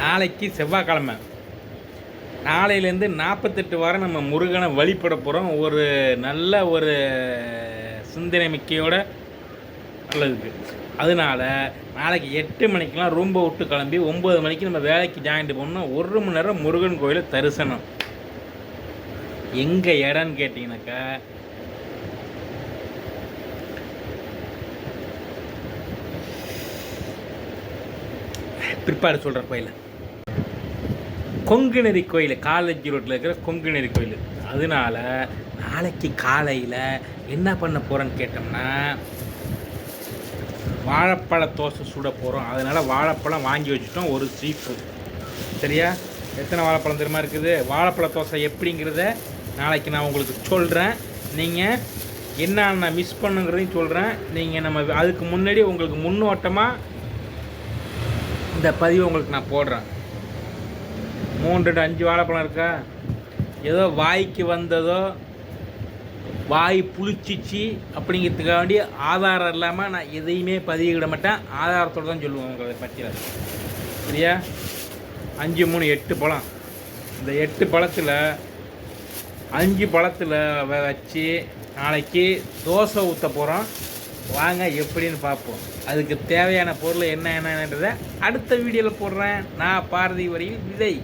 நாளைக்கு செவ்வாய்க்கிழமை. நாளையிலேருந்து நாற்பத்தெட்டு வாரம் நம்ம முருகனை வழிபட போகிறோம் ஒரு நல்ல ஒரு சிந்தனை மிக்கையோட நல்லதுக்கு. அதனால நாளைக்கு எட்டு மணிக்கெலாம் ரூம்பை விட்டு கிளம்பி ஒம்பது மணிக்கு நம்ம வேலைக்கு ஜாயின்ட்டு பண்ணோம் ஒரு மணி நேரம் முருகன் கோயிலை தரிசனம். எங்கே இடம்னு கேட்டிங்கனாக்கா பிற்பாடு சொல்கிற கோயில். கொங்குநெறி கோயில் காலேஜ் ரோட்டில் இருக்கிற கொங்குநெறி கோயில். அதனால நாளைக்கு காலையில் என்ன பண்ண போகிறேன்னு கேட்டோம்னா வாழைப்பழ தோசை சுட போகிறோம் அதனால் வாழைப்பழம் வாங்கி வச்சுட்டோம் ஒரு சீப்பு சரியா? எத்தனை வாழைப்பழம் தெரியுமா இருக்குது? வாழைப்பழ தோசை எப்படிங்கிறத நாளைக்கு நான் உங்களுக்கு சொல்கிறேன் நீங்கள் என்னென்ன மிஸ் பண்ணுங்கிறதையும் சொல்கிறேன் நீங்கள் நம்ம அதுக்கு முன்னாடி உங்களுக்கு முன்னோட்டமாக இந்த பதிவு உங்களுக்கு நான் போடுறேன். மூன்று ரெண்டு அஞ்சு வாழைப்பழம் இருக்கா? ஏதோ வாய்க்கு வந்ததோ வாய் புளிச்சிச்சு அப்படிங்கிறதுக்காக வேண்டி ஆதாரம் இல்லாமல் நான் எதையுமே பதிவிட மாட்டேன். ஆதாரத்தோடு தான் சொல்லுவேன் உங்களை பற்றியில் சரியா? அஞ்சு மூணு எட்டு பழம். இந்த எட்டு பழத்தில் அஞ்சு பழத்தில் வச்சு நாளைக்கு தோசை ஊற்ற போகிறோம் வாங்க எப்படின்னு பார்ப்போம். அதுக்கு தேவையான பொருள் என்ன என்னன்றதை அடுத்த வீடியோவில் போடுறேன். நான் பாரதி வரையில் விதை